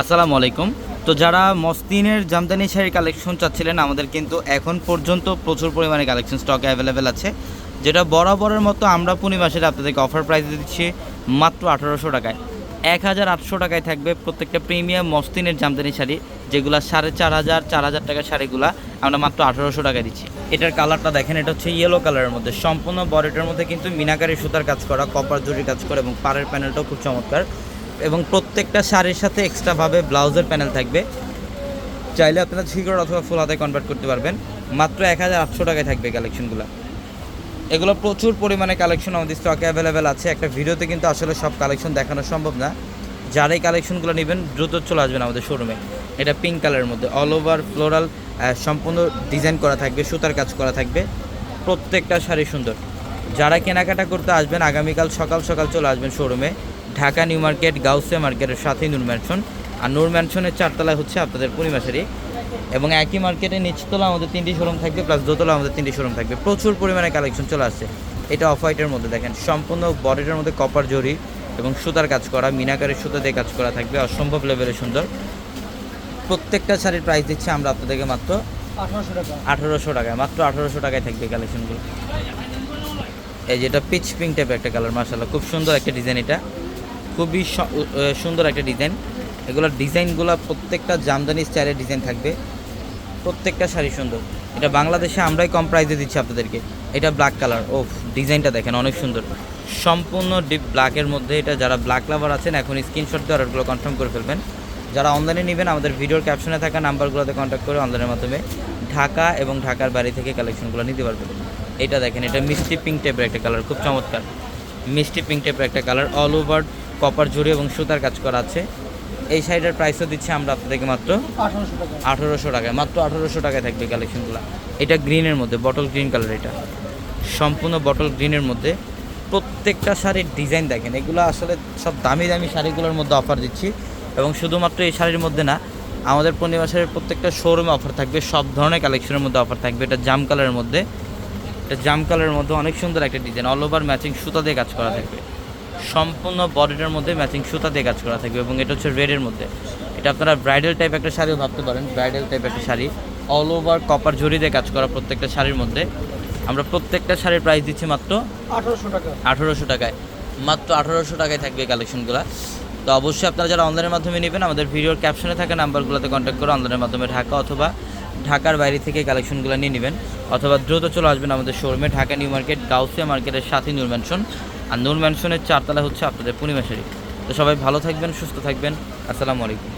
আসসালামু আলাইকুম। তো যারা মসলিনের জামদানি শাড়ির কালেকশন চাচ্ছিলেন, আমাদের কিন্তু এখন পর্যন্ত প্রচুর পরিমাণে কালেকশন স্টকে অ্যাভেলেবেল আছে। যেটা বরাবরের মতো আমরা পূর্ণিমাসের আপনাদেরকে অফার প্রাইস দিচ্ছি মাত্র আঠারোশো টাকায়। এক হাজার আটশো টাকায় থাকবে প্রত্যেকটা প্রিমিয়াম মসলিনের জামদানি শাড়ি, যেগুলো সাড়ে চার হাজার চার হাজার টাকার শাড়িগুলা আমরা মাত্র আঠারোশো টাকায় দিচ্ছি। এটার কালারটা দেখেন, এটা হচ্ছে ইয়েলো কালারের মধ্যে। সম্পূর্ণ বডিটার মধ্যে কিন্তু মিনাকারি সুতার কাজ করা কপার জরির কাজ করা এবং পাড়ের প্যানেলটাও খুব চমৎকার। এবং প্রত্যেকটা শাড়ির সাথে এক্সট্রাভাবে ব্লাউজের প্যানেল থাকবে। চাইলে আপনারা সিকিউর অথবা ফুল হাতে কনভার্ট করতে পারবেন। মাত্র এক হাজার আটশো টাকায় থাকবে কালেকশনগুলো এগুলো প্রচুর পরিমাণে কালেকশন আমাদের স্টকে অ্যাভেলেবেল আছে। একটা ভিডিওতে কিন্তু আসলে সব কালেকশন দেখানো সম্ভব না। যারা এই কালেকশনগুলো নেবেন, দ্রুত চলে আসবেন আমাদের শোরুমে এটা পিঙ্ক কালারের মধ্যে। অল ওভার ফ্লোরাল সম্পূর্ণ ডিজাইন করা থাকবে, সুতার কাজ করা থাকবে। প্রত্যেকটা শাড়ি সুন্দর। যারা কেনাকাটা করতে আসবেন আগামীকাল সকাল সকাল চলে আসবেন শোরুমে ঢাকা নিউ মার্কেট গাউসে মার্কেটের সাথেই নূর ম্যানশন আর নূর ম্যানশনের চারতলায় হচ্ছে আপনাদের পূর্ণিমাশারি এবং একই মার্কেটে নিচতলা আমাদের তিনটি শোরুম থাকবে প্লাস দোতলা আমাদের তিনটি শোরুম থাকবে। প্রচুর পরিমাণে কালেকশন চলে আসছে। এটা অফ হোয়াইটের মধ্যে দেখেন সম্পূর্ণ বডিটার মধ্যে কপার জরি এবং সুতার কাজ করা মিনাকারের সুতা দিয়ে কাজ করা থাকবে অসম্ভব লেভেলের সুন্দর। প্রত্যেকটা শাড়ির প্রাইস দিচ্ছি আমরা আপনাদেরকে মাত্র আঠারোশো টাকা। আঠারোশো টাকায় মাত্র আঠারোশো টাকায় থাকবে কালেকশনগুলো এই যেটা পিচ পিঙ্ক টাইপের একটা কালার মার্শাল্লাহ খুব সুন্দর একটা ডিজাইন এটা। খুবই সুন্দর একটা ডিজাইন এগুলোর ডিজাইনগুলো প্রত্যেকটা জামদানি স্টাইলের ডিজাইন থাকবে। প্রত্যেকটা শাড়ি সুন্দর। এটা বাংলাদেশে আমরাই কম প্রাইসে দিচ্ছি আপনাদেরকে। এটা ব্ল্যাক কালার ও ডিজাইনটা দেখেন, অনেক সুন্দর। সম্পূর্ণ ডিপ ব্ল্যাকের মধ্যে এটা যারা ব্ল্যাক লাভার আছেন, এখন স্ক্রিনশট দিয়ে অর্ডারগুলো কনফার্ম করে ফেলবেন। যারা অনলাইনে নেবেন, আমাদের ভিডিওর ক্যাপশনে থাকা নাম্বারগুলোতে কন্ট্যাক্ট করে অনলাইনের মাধ্যমে ঢাকা এবং ঢাকার বাড়ি থেকে কালেকশনগুলো নিতে পারবেন। এটা দেখেন, এটা মিষ্টি পিঙ্ক টাইপের একটা কালার খুব চমৎকার। মিষ্টি পিঙ্ক টাইপের একটা কালার অল ওভার কপার জুড়ে এবং সুতার কাজ করা আছে। এই শাড়িটার প্রাইসও দিচ্ছি আমরা আপনাদেরকে মাত্র আঠেরোশো টাকা টাকায়, মাত্র আঠেরোশো টাকায় থাকবে কালেকশনগুলো এটা গ্রিনের মধ্যে বটল গ্রিন কালার এটা। সম্পূর্ণ বটল গ্রিনের মধ্যে। প্রত্যেকটা শাড়ির ডিজাইন দেখেন, এগুলো আসলে সব দামি দামি শাড়িগুলোর মধ্যে অফার দিচ্ছি। এবং শুধুমাত্র এই শাড়ির মধ্যে না, আমাদের পূর্ণিমা শাড়ির প্রত্যেকটা শোরুমে অফার থাকবে, সব ধরনের কালেকশনের মধ্যে অফার থাকবে। এটা জাম কালারের মধ্যে। এটা জাম কালারের মধ্যে অনেক সুন্দর একটা ডিজাইন অল ওভার ম্যাচিং সুতা দিয়ে কাজ করা থাকবে। সম্পূর্ণ বডিটার মধ্যে ম্যাচিং সুতা দিয়ে কাজ করা থাকবে এবং এটা হচ্ছে রেডের মধ্যে। এটা আপনারা ব্রাইডাল টাইপ একটা শাড়িও ভাবতে পারেন ব্রাইডাল টাইপ একটা শাড়ি। অল ওভার কপার জরি দিয়ে কাজ করা প্রত্যেকটা শাড়ির মধ্যে। আমরা প্রত্যেকটা শাড়ির প্রাইস দিচ্ছি মাত্র আঠারোশো টাকা। আঠারোশো টাকায়। মাত্র আঠারোশো টাকায় থাকবে কালেকশনগুলো তো অবশ্যই আপনারা যারা অনলাইনের মাধ্যমে নেবেন আমাদের ভিডিওর ক্যাপশনে থাকা নাম্বারগুলোতে কন্ট্যাক্ট করে অনলাইনের মাধ্যমে ঢাকা অথবা ঢাকার বাইরে থেকে কালেকশনগুলো নিয়ে নেবেন অথবা দ্রুত চলে আসবেন আমাদের শোরুমে ঢাকা নিউ মার্কেট, গাউসিয়া মার্কেটের সাথে নূর ম্যানশন আর নূর ম্যানশনের চারতলা হচ্ছে আপনাদের পূর্ণিমাশারি তো সবাই ভালো থাকবেন, সুস্থ থাকবেন। আসসালামু আলাইকুম।